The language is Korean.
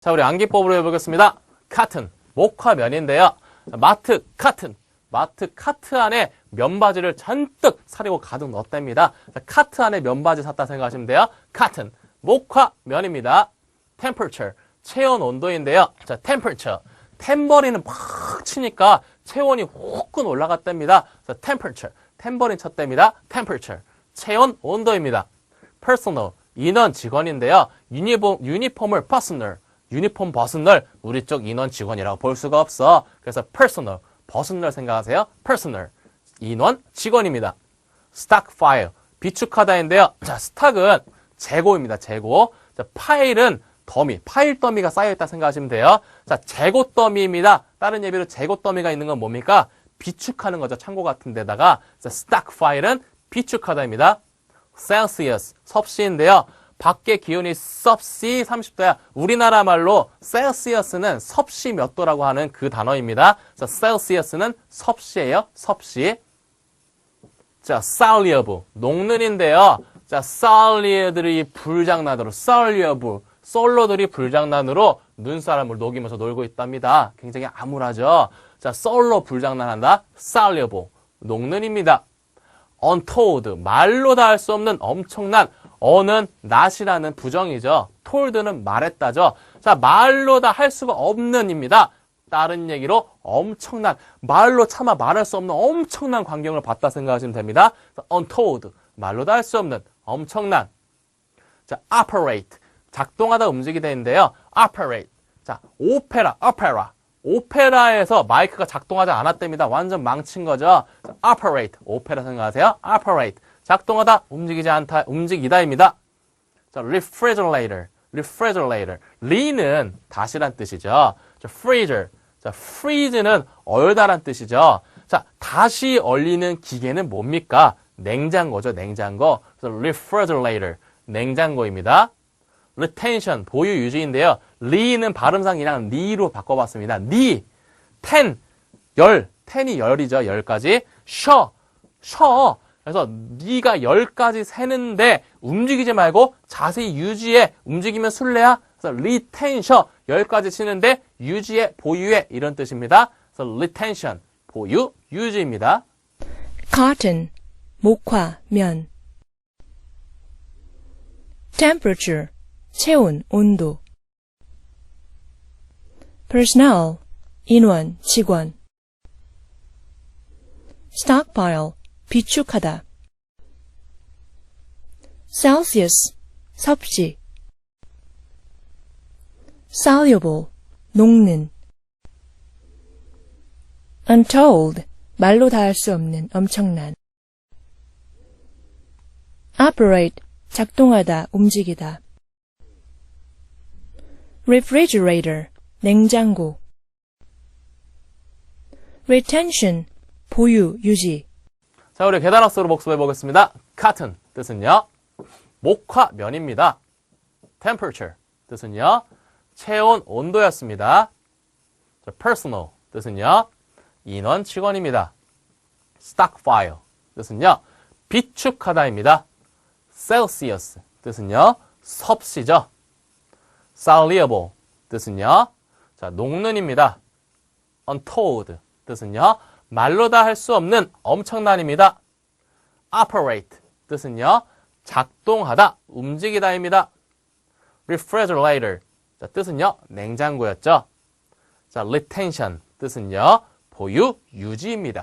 자, 우리 암기법으로 해보겠습니다. 카튼, 목화면인데요. 자, 마트 카튼, 마트 카트 안에 면바지를 잔뜩 사려고 가득 넣었답니다. 자, 카트 안에 면바지 샀다 생각하시면 돼요. 카튼, 목화면입니다. temperature, 체온 온도인데요. 자, temperature, 탬버린은 팍 치니까 체온이 후끈 올라갔답니다. 자, temperature, 탬버린 쳤답니다. temperature, 체온 온도입니다. personal, 인원 직원인데요. 유니폼, 유니폼을 personal, 유니폼 벗은 널 우리 쪽 인원 직원이라고 볼 수가 없어. 그래서 personal, 벗은 널 생각하세요. personal, 인원 직원입니다. stock file, 비축하다인데요. 자, 스탁은 재고입니다. 재고. 자, 파일은 더미, 파일 더미가 쌓여있다 생각하시면 돼요. 자, 재고 더미입니다. 다른 예비로 재고 더미가 있는 건 뭡니까? 비축하는 거죠. 창고 같은 데다가. 자, stock file은 비축하다입니다. Celsius, 섭씨인데요. 밖에 기온이 섭씨 30도야. 우리나라 말로 셀시어스는 섭씨 몇 도라고 하는 그 단어입니다. 자, 셀시어스는 섭씨예요. 섭씨. 자, 살리어브, 녹는인데요. 자, 살리어들이 불장난으로, 살리어브, 솔로들이 불장난으로 눈사람을 녹이면서 놀고 있답니다. 굉장히 암울하죠. 자, 솔로 불장난한다. 살리어브, 녹는입니다. untold, 말로 다 할 수 없는 엄청난 어는 not이라는 부정이죠. told는 말했다죠. 자, 말로 다 할 수가 없는입니다. 다른 얘기로 엄청난, 말로 차마 말할 수 없는 엄청난 광경을 봤다 생각하시면 됩니다. untold, 말로 다 할 수 없는 엄청난. 자, operate, 작동하다 움직이게 되는데요. operate. 자, 오페라, 오페라. 오페라에서 마이크가 작동하지 않았답니다. 완전 망친 거죠. 자, operate, 오페라 생각하세요. operate, 작동하다, 움직이지 않다, 움직이다입니다. 자, refrigerator, refrigerator. re는 다시란 뜻이죠. 자, freezer, 자, freeze는 얼다란 뜻이죠. 자, 다시 얼리는 기계는 뭡니까? 냉장고죠, 냉장고. 그래서 refrigerator, 냉장고입니다. retention, 보유 유지인데요. 리는 발음상 그냥 리로 바꿔봤습니다. 리, 텐, 열, 텐이 열이죠, 열까지. 쉬어, 쉬어. 그래서 니가 열까지 세는데 움직이지 말고 자세히 유지해. 움직이면 술래야. 그래서 retention, 열까지 치는데 유지해, 보유해 이런 뜻입니다. 그래서 retention, 보유, 유지입니다. cotton, 목화, 면. temperature, 체온, 온도. personnel, 인원, 직원. stockpile, 비축하다. celsius, 섭씨. soluble, 녹는. untold, 말로 다할 수 없는, 엄청난. operate, 작동하다, 움직이다. refrigerator, 냉장고. retention, 보유, 유지. 자, 우리 계단학습으로 복습해 보겠습니다. cotton 뜻은요. 목화면입니다. temperature 뜻은요. 체온 온도였습니다. 자, personal 뜻은요. 인원 직원입니다. stock file 뜻은요. 비축하다입니다. celsius 뜻은요. 섭씨죠. salable 뜻은요. 자, 녹는입니다. untold 뜻은요. 말로 다 할 수 없는 엄청난입니다. operate 뜻은요. 작동하다, 움직이다입니다. refrigerator 자, 뜻은요. 냉장고였죠. 자, retention 뜻은요. 보유, 유지입니다.